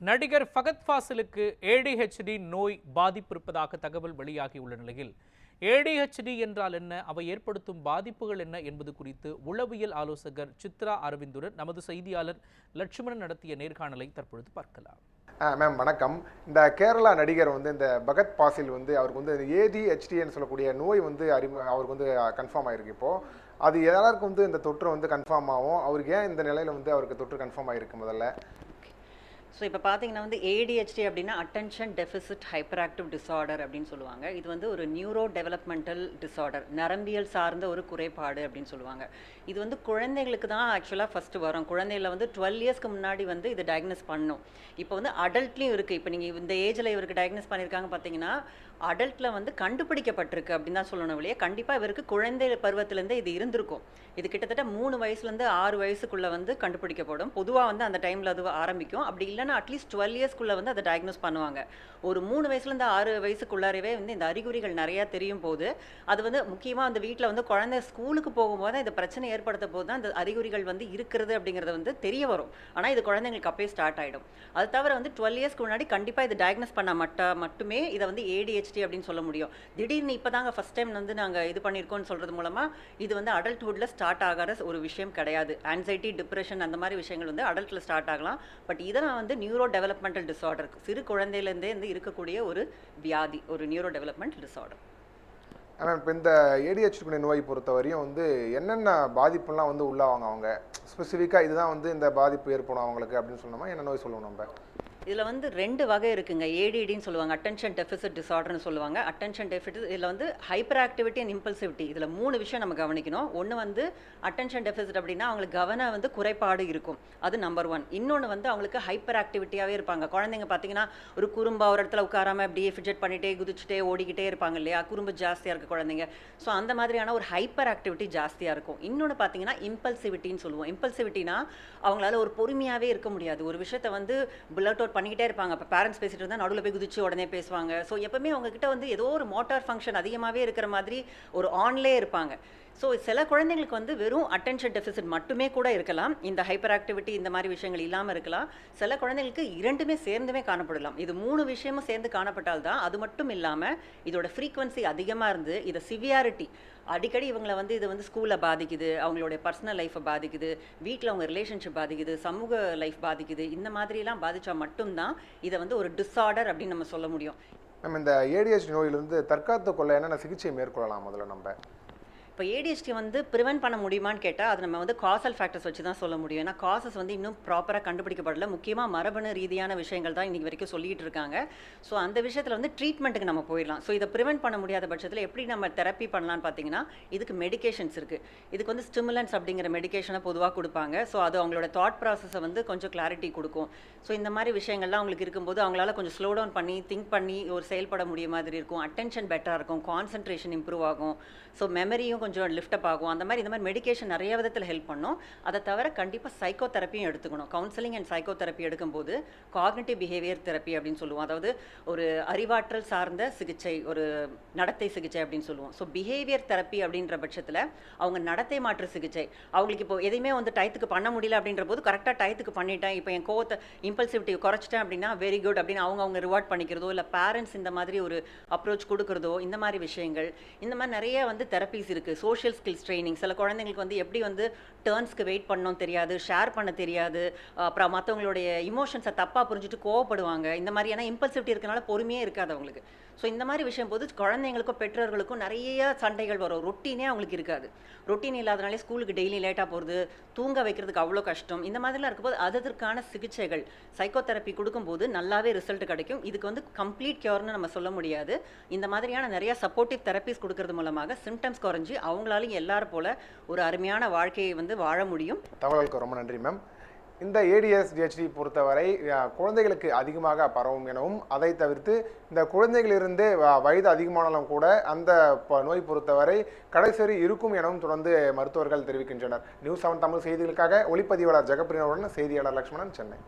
நடிகர் ஃபகத் ஃபாசிலுக்கு ஏடிஹெச்டி நோய் பாதிப்பு இருப்பதாக தகவல் வெளியாகியுள்ள நிலையில் ஏடிஹெச்டி என்றால் என்ன அவை ஏற்படுத்தும் பாதிப்புகள் என்ன என்பது குறித்து உளவியல் ஆலோசகர் சித்ரா அரவிந்துடன் நமது செய்தியாளர் லட்சுமணன் நடத்திய நேர்காணலை தற்பொழுது பார்க்கலாம். ஆ மேம் வணக்கம். இந்த கேரளா நடிகர் வந்து இந்த பகத் பாசில் வந்து அவருக்கு வந்து ஏடிஹெச்டின்னு சொல்லக்கூடிய நோய் வந்து அறிமுக அவருக்கு வந்து கன்ஃபார்ம் ஆயிருக்கு இப்போது அது எல்லாருக்கும் வந்து இந்த தொற்று வந்து கன்ஃபார்ம் ஆகும். அவருக்கு ஏன் இந்த நிலையில் வந்து அவருக்கு தொற்று கன்ஃபார்ம் ஆகிருக்கு முதல்ல? ஸோ இப்போ பார்த்தீங்கன்னா வந்து ஏடிஹெச்டி அப்படின்னா attention deficit hyper active disorder அப்படின்னு சொல்லுவாங்க. இது வந்து ஒரு நியூரோ டெவலப்மெண்டல் டிசார்டர் நரம்பியல் சார்ந்த ஒரு குறைபாடு அப்படின்னு சொல்லுவாங்க. இது வந்து குழந்தைகளுக்கு தான் ஆக்சுவலாக ஃபஸ்ட்டு வரும். குழந்தைகளை வந்து டுவெல் இயர்ஸ்க்கு முன்னாடி வந்து இது டயக்னோஸ் பண்ணும் இப்போ வந்து அடல்ட்லேயும் இருக்குது இப்போ நீங்கள் இந்த ஏஜில் இவருக்கு டயக்னோஸ் பண்ணியிருக்காங்க பார்த்தீங்கன்னா அடல்ட்டில் வந்து கண்டுபிடிக்கப்பட்டிருக்கு அப்படின்னு தான் சொல்லணும் இல்லையா? கண்டிப்பாக இவருக்கு குழந்தை பருவத்திலேருந்து இது இருந்திருக்கும். இது கிட்டத்தட்ட மூணு வயசுலேருந்து ஆறு வயசுக்குள்ளே வந்து கண்டுபிடிக்கப்படும். பொதுவாக வந்து அந்த டைமில் அது ஆரம்பிக்கும். அப்படி இல்லைன்னா அட்லீஸ்ட் டுவெல் இயர்ஸ்க்குள்ளே வந்து அதை டயக்னோஸ் பண்ணுவாங்க. ஒரு மூணு வயசுலேருந்து ஆறு வயசுக்குள்ளாரவே வந்து இந்த அறிகுறிகள் நிறையா தெரியும் போது அது வந்து முக்கியமாக அந்த வீட்டில் வந்து குழந்தை ஸ்கூலுக்கு போகும்போது இந்த பிரச்சனை ஏற்படுத்த போது தான் இந்த அறிகுறிகள் வந்து இருக்கிறது அப்படிங்கிறது வந்து தெரிய வரும். ஆனால் இது குழந்தைங்களுக்கு அப்பயே ஸ்டார்ட் ஆகிடும் அது தவிர வந்து டுவெல் இயர்ஸ்க்கு முன்னாடி கண்டிப்பாக இது டயக்னோஸ் பண்ண மட்டும் மட்டுமே இதை வந்து ஏடிஹெச்டி அப்படின்னு சொல்ல முடியும். திடீர்னு இப்போ தாங்க ஃபஸ்ட் டைம் வந்து நாங்கள் இது பண்ணியிருக்கோம்னு சொல்கிறது மூலமாக இது வந்து அடல்ட்ஹுட்டில் ஸ்டார்ட் ஆகாத ஒரு விஷயம் கிடையாது. ஆன்சைட்டி டிப்ரெஷன் அந்த மாதிரி விஷயங்கள் வந்து அடல்ட்டில் ஸ்டார்ட் ஆகலாம். பட் இதெல்லாம் வந்து நியூரோ டெவலப்மெண்டல் டிசார்டர் சிறு குழந்தையிலேருந்தே வந்து இருக்கக்கூடிய ஒரு வியாதி ஒரு நியூரோ டெவலப்மெண்டல் டிசார்டர் ஆனால் இப்போ இந்த ஏடிஹெச்டி நோய் பொறுத்தவரையும் வந்து என்னென்ன பாதிப்புலாம் வந்து உள்ளாவாங்க அவங்க? ஸ்பெசிஃபிக்காக இதுதான் வந்து இந்த பாதிப்பு ஏற்படும் அவங்களுக்கு அப்படின்னு சொன்னோமா என்ன நோய் சொல்லணும் நம்ம? இதில் வந்து ரெண்டு வகை இருக்குங்க. ஏடிடின்னு சொல்லுவாங்க அட்டென்ஷன் டெஃபிசிட் டிசார்டர்னு சொல்லுவாங்க. அட்டென்ஷன் டெஃபிசிட் இதில் வந்து ஹைப்பர் ஆக்டிவிட்டி அண்ட் இம்பல்சிவிட்டி இதில் மூணு விஷயம் நம்ம கவனிக்கணும். ஒன்று வந்து அட்டென்ஷன் டெஃபிசிட் அப்படின்னா அவங்களுக்கு கவன வந்து குறைபாடு இருக்கும். அது நம்பர் ஒன் இன்னொன்று வந்து அவங்களுக்கு ஹைப்பர் ஆக்டிவிட்டியாகவே இருப்பாங்க. குழந்தைங்க பார்த்தீங்கன்னா ஒரு குறும்பா ஒரு இடத்துல உட்காராம அப்படியே ஃபிஜெட் பண்ணிகிட்டே குதிச்சுட்டே ஓடிக்கிட்டே இருப்பாங்க இல்லையா? குறும்பு ஜாஸ்தியாக இருக்குது குழந்தைங்க. ஸோ அந்த மாதிரியான ஒரு ஹைப்பர் ஆக்டிவிட்டி ஜாஸ்தியாக இருக்கும் இன்னொன்று பார்த்தீங்கன்னா இம்பல்சிவிட்டின்னு சொல்லுவோம். இம்பல்சிவிட்டினா அவங்களால ஒரு பொறுமையாகவே இருக்க முடியாது. ஒரு விஷயத்தை வந்து புல்லட் அவுட் பண்ணிக்கிட்டே இருப்பாங்க. இப்போ பேரண்ட்ஸ் பேசிட்டு இருந்தால் நடுவில் போய் குதிச்சு உடனே பேசுவாங்க. ஸோ எப்பவுமே அவங்கக்கிட்ட வந்து ஏதோ ஒரு மோட்டார் ஃபங்க்ஷன் அதிகமாகவே இருக்கிற மாதிரி ஒரு ஆன்லேயே இருப்பாங்க. ஸோ சில குழந்தைங்களுக்கு வந்து வெறும் அட்டென்ஷன் டெஃபிசிட் மட்டுமே கூட இருக்கலாம். இந்த ஹைப்பர் ஆக்டிவிட்டி இந்த மாதிரி விஷயங்கள் இல்லாமல் இருக்கலாம். சில குழந்தைங்களுக்கு இரண்டுமே சேர்ந்துமே காணப்படலாம். இது மூணு விஷயமும் சேர்ந்து காணப்பட்டால் தான் அது மட்டும் இல்லாமல் இதோட ஃப்ரீக்வன்சி அதிகமாக இருந்து இதை சிவியாரிட்டி அடிக்கடி இவங்களை வந்து இது வந்து ஸ்கூலை பாதிக்குது அவங்களுடைய பர்சனல் லைஃப்பை பாதிக்குது வீட்டில் அவங்க ரிலேஷன்ஷிப் பாதிக்குது சமூக லைஃப் பாதிக்குது இந்த மாதிரிலாம் பாதித்தா மட்டும்தான் இதை வந்து ஒரு டிஸார்டர் அப்படின்னு நம்ம சொல்ல முடியும். நம்ம இந்த ஏடிஹெச்டி நோயிலிருந்து தற்காத்து கொள்ள என்னென்ன சிகிச்சை மேற்கொள்ளலாம் முதல்ல நம்ம? இப்போ ஏடிஹெச்டி வந்து ப்ரிவென்ட் பண்ண முடியுமான்னு கேட்டால் அது நம்ம வந்து காசல் ஃபேக்டர்ஸ் வச்சு தான் சொல்ல முடியும். ஏன்னா காசஸ் வந்து இன்னும் ப்ராப்பராக கண்டுபிடிக்கப்படல. முக்கியமாக மரபணு ரீதியான விஷயங்கள் தான் இன்றைக்கி வரைக்கும் சொல்லிட்டு இருக்காங்க. ஸோ அந்த விஷயத்தில் வந்து ட்ரீட்மெண்ட்டுக்கு நம்ம போயிடலாம். ஸோ இதை ப்ரிவென்ட் பண்ண முடியாத பட்சத்தில் எப்படி நம்ம தெரப்பி பண்ணலான்னு பார்த்தீங்கன்னா இதுக்கு மெடிகேஷன்ஸ் இருக்குது இதுக்கு வந்து ஸ்டிமுலன்ஸ் அப்படிங்கிற மெடிகேஷனை பொதுவாக கொடுப்பாங்க. ஸோ அது அவங்களோட தாட் ப்ராசஸை வந்து கொஞ்சம் கிளாரிட்டி கொடுக்கும். ஸோ இந்த மாதிரி விஷயங்கள்லாம் அவங்களுக்கு இருக்கும்போது அவங்களால கொஞ்சம் ஸ்லோ டவுன் பண்ணி திங்க் பண்ணி ஒரு செயல்பட முடிய மாதிரி இருக்கும். அட்டென்ஷன் பெட்டராக இருக்கும். கான்சன்ட்ரேஷன் இம்ப்ரூவ் ஆகும். ஸோ மெமரியும் கொஞ்சம் லிஃப்டப் ஆகும். அந்த மாதிரி இந்த மாதிரி மெடிகேஷன் நிறைய விதத்தில் ஹெல்ப் பண்ணும். அதை தவிர கண்டிப்பாக சைக்கோ தெரப்பியும் எடுத்துக்கணும். கவுன்சிலிங் அண்ட் சைக்கோ தெரப்பி எடுக்கும்போது காக்னிட்டிவ் பிஹேவியர் தெரப்பி அப்படின்னு சொல்லுவோம். அதாவது ஒரு அறிவாற்றல் சார்ந்த சிகிச்சை ஒரு நடத்தை சிகிச்சை அப்படின்னு சொல்லுவோம். ஸோ பிஹேவியர் தெரப்பி அப்படின்ற பட்சத்தில் அவங்க நடத்தை மாற்று சிகிச்சை. அவங்களுக்கு இப்போ எதையுமே வந்து டயத்துக்கு பண்ண முடியல அப்படின்ற போது கரெக்டாக டயத்துக்கு பண்ணிட்டேன். இப்போ என் கோவத்தை இம்பல்சிவிட்டி குறைச்சிட்டேன் அப்படின்னா வெரி குட் அப்படின்னு அவங்க அவங்க ரிவார்ட் பண்ணிக்கிறதோ இல்லை பேரண்ட்ஸ் இந்த மாதிரி ஒரு அப்ரோச் கொடுக்குறதோ இந்த மாதிரி விஷயங்கள் இந்த மாதிரி நிறைய வந்து தெரப்பிஸ் இருக்குது சோஷியல் ஸ்கில்ஸ் ட்ரைனிங் சில குழந்தைங்களுக்கு வந்து எப்படி வந்து டேர்ன்ஸ்க்கு வெயிட் பண்ணணும் தெரியாது ஷேர் பண்ண தெரியாது அப்புறம் மற்றவங்களுடைய இமோஷன்ஸை தப்பாக புரிஞ்சுட்டு கோவப்படுவாங்க. இந்த மாதிரியான இம்பல்சிவிட்டி இருக்கனால பொறுமையே இருக்காது அவங்களுக்கு. ஸோ இந்த மாதிரி விஷயம் போது குழந்தைங்களுக்கும் பெற்றோர்களுக்கும் நிறைய சண்டைகள் வரும். ரொட்டீனே அவங்களுக்கு இருக்காது. ரொட்டீன் இல்லாதனாலே ஸ்கூலுக்கு டெய்லி லேட்டாக போகிறது தூங்க வைக்கிறதுக்கு அவ்வளோ கஷ்டம். இந்த மாதிரிலாம் இருக்கும்போது அதற்கான சிகிச்சைகள் சைக்கோதெரப்பி கொடுக்கும்போது நல்லாவே ரிசல்ட் கிடைக்கும். இதுக்கு வந்து கம்ப்ளீட் கியூர்னு நம்ம சொல்ல முடியாது. இந்த மாதிரியான நிறைய சப்போர்ட்டிவ் தெரப்பிஸ் கொடுக்கறது மூலமாக சிம்டம்ஸ் குறைஞ்சி அவங்களாலையும் எல்லாரும் போல ஒரு அருமையான வாழ்க்கையை வந்து வாழ முடியும். தகவலுக்கு ரொம்ப நன்றி மேம் இந்த ஏடிஎஸ் டிஹெச்டி பொறுத்தவரை குழந்தைகளுக்கு அதிகமாக பரவும் எனவும் அதை தவிர்த்து இந்த குழந்தைகளிலிருந்து வ- வயது அதிகமானாலும் கூட அந்த ப- நோய் பொறுத்தவரை கடைசரி இருக்கும் எனவும் தொடர்ந்து மருத்துவர்கள் தெரிவிக்கின்றனர். நியூஸ் செவன் தமிழ் செய்திகளுக்காக ஒளிப்பதிவாளர் ஜெகப்பிரியனுடன் செய்தியாளர் லட்சுமணன் சென்னை.